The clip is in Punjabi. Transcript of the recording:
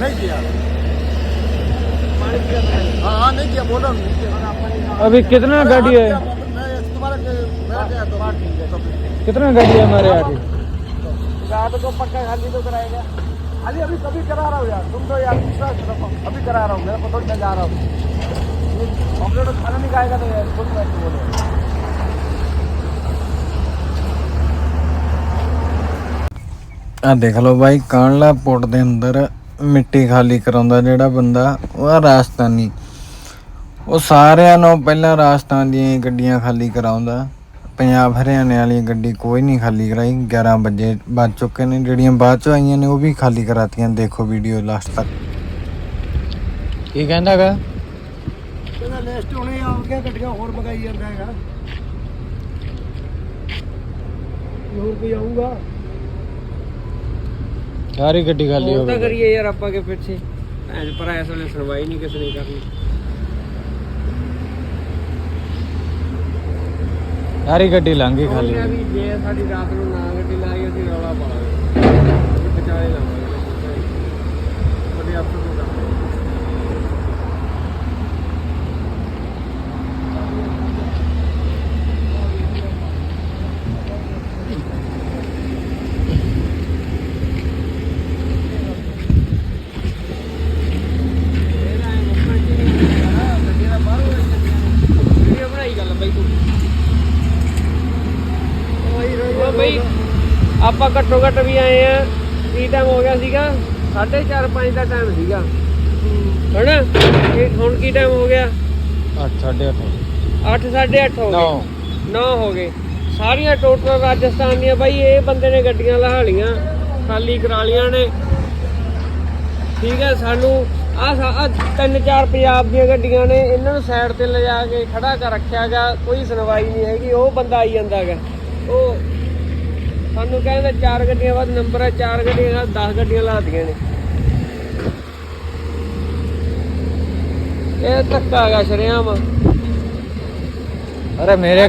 नहीं किया हाँ हाँ नहीं किया बोलो नहीं किया अभी कितना गाड़ी है मैं तुम्हारा मेरा क्या तो ठीक है सब कितना गाड़ी है हमारे आगे रात को पक्का खाली तो कराएगा खाली अभी कभी करा रहा हूँ यार तुम तो यार विश्वास रखो अभी करा रहा हूँ मेरा पता मैं जा रहा हूँ ऑपरेटर खाना नहीं खाएगा तो यार खुद बैठ के बोलो ਆ ਦੇਖ ਲਓ ਬਾਈ ਕਾਨਲਾ ਪੁੱਟ ਦੇ ਅੰਦਰ ਮਿੱਟੀ ਖਾਲੀ ਕਰਾਉਂਦਾ ਜਿਹੜਾ ਬੰਦਾ, ਉਹ ਆ ਰਾਜਸਥਾਨੀ ਉਹ ਸਾਰਿਆਂ ਨੂੰ ਪਹਿਲਾਂ ਰਾਜਸਥਾਨ ਦੀਆਂ ਗੱਡੀਆਂ ਖਾਲੀ ਕਰਾਉਂਦਾ। ਪੰਜਾਬ ਹਰਿਆਣੇ ਵਾਲੀ ਗੱਡੀ ਕੋਈ ਨਹੀਂ ਖਾਲੀ ਕਰਾਈ। 11 ਵਜੇ ਵੱਜ ਚੁੱਕੇ ਨੇ, ਜਿਹੜੀਆਂ ਬਾਅਦ ਚ ਆਈਆਂ ਨੇ, ਉਹ ਵੀ ਖਾਲੀ ਕਰਾਤੀਆਂ। ਦੇਖੋ ਵੀਡੀਓ ਲਾਸਟ ਤੱਕ। ਕੀ ਕਹਿੰਦਾਗਾ ਕਹਿੰਦਾ ਨੈਕਸਟ ਹੁਣੇ ਆ ਕੇ ਗੱਡੀਆਂ ਹੋਰ ਮਗਾਈ ਜਾਂਦਾ ਹੈਗਾ। ਹੋਰ ਕੋਈ ਆਊਗਾ? ਸਾਰੀ ਗੱਡੀ ਖਾਲੀ ਹੋ ਹੋਰ ਤਾਂ ਗਈ। ਕਰੀਏ ਯਾਰ ਆਪਾਂ ਕੇ ਪਿੱਛੇ। ਐਜ ਪਰ ਇਸ ਵੇਲੇ ਸੁਣਵਾਈ ਨਹੀਂ ਕਿਸੇ ਨੇ ਕਰਨੀ। ਸਾਰੀ ਗੱਡੀ ਲੰਘ ਗਈ ਖਾਲੀ। ਉਹਨੇ ਵੀ ਜੇ ਸਾਡੀ ਰਾਤ ਨੂੰ ਨਾ ਗੱਡੀ ਲਾਈ ਅਸੀਂ ਰੌਲਾ ਪਾਵਾਂਗੇ ਵਿਚਾਲੇ ਲਾਵਾਂਗੇ ਵੱਡੇ ਅਫਸਰ ਨੂੰ ਕਰਾਂਗੇ ਵੀਡੀਓ ਬਣਾਈ ਗੱਲ ਬਈ ਤੂੰ ਉਹ ਬਈ ਆਪਾਂ ਘੱਟੋ ਘੱਟ ਵੀ ਆਏ ਆ ਕੀ ਟਾਈਮ ਹੋ ਗਿਆ ਸੀਗਾ 4:30 5 ਦਾ ਟਾਈਮ ਸੀਗਾ। ਹਣਾ ਇਹ ਹੁਣ ਕੀ ਟਾਈਮ ਹੋ ਗਿਆ? 8 8:30 8 8:30 ਹੋ। ਗਏ। 9 ਹੋ ਗਏ। ਸਾਰੀਆਂ ਟੋਟਲ ਰਾਜਸਥਾਨ ਦੀਆਂ ਬਾਈ ਇਹ ਬੰਦੇ ਨੇ ਗੱਡੀਆਂ ਲਹਾ ਲੀਆਂ ਖਾਲੀ ਕਰਾ ਲੀਆਂ ਨੇ। ਠੀਕ ਹੈ ਸਾਨੂੰ ਆ ਤਿੰਨ ਚਾਰ ਪੰਜਾਬ ਦੀਆਂ ਗੱਡੀਆਂ ਨੇ ਇਹਨਾਂ ਨੂੰ ਸਾਈਡ ਤੇ ਲਿਜਾ ਕੇ ਖੜਾ ਕਰ ਰੱਖਿਆਗਾ ਕੋਈ ਸੁਣਵਾਈ ਨਹੀਂ ਹੈਗੀ ਉਹ ਬੰਦਾ ਆਈ ਜਾਂਦਾਗਾ। ਉਹ ਸਾਨੂੰ ਕਹਿੰਦੇ ਚਾਰ ਗੱਡੀਆਂ ਬਾਅਦ ਨੰਬਰ ਹੈ ਚਾਰ ਗੱਡੀਆਂ ਨਾਲ 10 ਗੱਡੀਆਂ ਲਾਤੀਆਂ ਨੇ। ਇਹ ਧੱਕਾ ਹੈਗਾ ਸ਼ਰਿਆਮ। ਅਰੇ ਮੇਰੇ